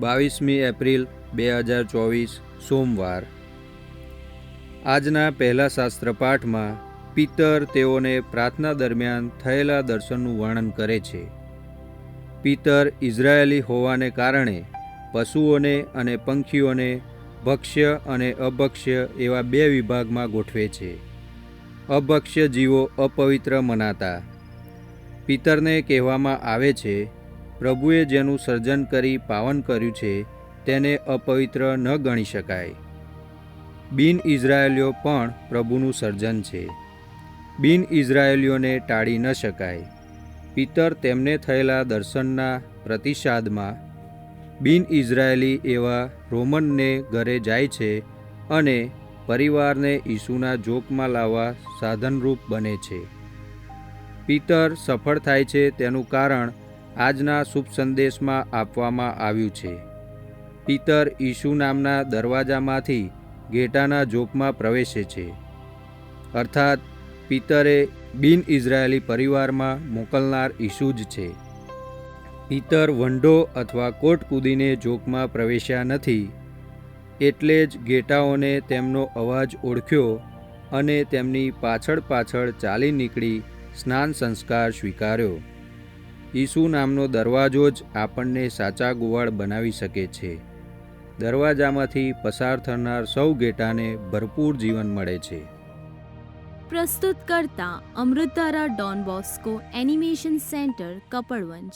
બાવીસમી એપ્રિલ બે હજાર ચોવીસ, સોમવાર. આજના પહેલા શાસ્ત્ર પાઠમાં પિતર તેઓને પ્રાર્થના દરમિયાન થયેલા દર્શનનું વર્ણન કરે છે. પિતર ઇઝરાયેલી હોવાને કારણે પશુઓને અને પંખીઓને ભક્ષ્ય અને અભક્ષ્ય એવા બે વિભાગમાં ગોઠવે છે. અભક્ષ્ય જીવો અપવિત્ર મનાતા. પિતરને કહેવામાં આવે છે પ્રભુએ જેનું સર્જન કરી પાવન કર્યું છે, તેને અપવિત્ર ન ગણી શકાય. બિન ઇઝરાયેલીઓ પણ પ્રભુનું સર્જન છે. બિન ઇઝરાયેલીઓને ટાળી ન શકાય. પિતર તેમને થયેલા દર્શનના પ્રતિસાદમાં, બિન ઇઝરાયેલી એવા રોમનને ઘરે જાય છે અને પરિવારને ઈસુના જોકમાં લાવવા સાધનરૂપ બને છે. પિતર સફળ થાય છે તેનું કારણ આજના શુભ સંદેશમાં આપવામાં આવ્યું છે. પિતર ઈસુ નામના દરવાજામાંથી ઘેટાના જોકમાં પ્રવેશે છે. અર્થાત, પિતરે બિન ઇઝરાયેલી પરિવારમાં મોકલનાર ઈસુ જ છે. પિતર વંડો અથવા કોટ કૂદીને જોકમાં પ્રવેશ્યા નથી, એટલે જ ગેટાઓને તેમનો અવાજ ઓળખ્યો અને તેમની પાછળ પાછળ ચાલી નીકળી સ્નાન સંસ્કાર સ્વીકાર્યો. ઈસુ નામનો દરવાજો જ આપણને સાચા ગોવાળ બનાવી શકે છે. દરવાજામાંથી પસાર થનાર સૌ ગેટાને ભરપૂર જીવન મળે છે. પ્રસ્તુત કરતા Amrutdhara Don Bosco animation centre, Kapadvanj.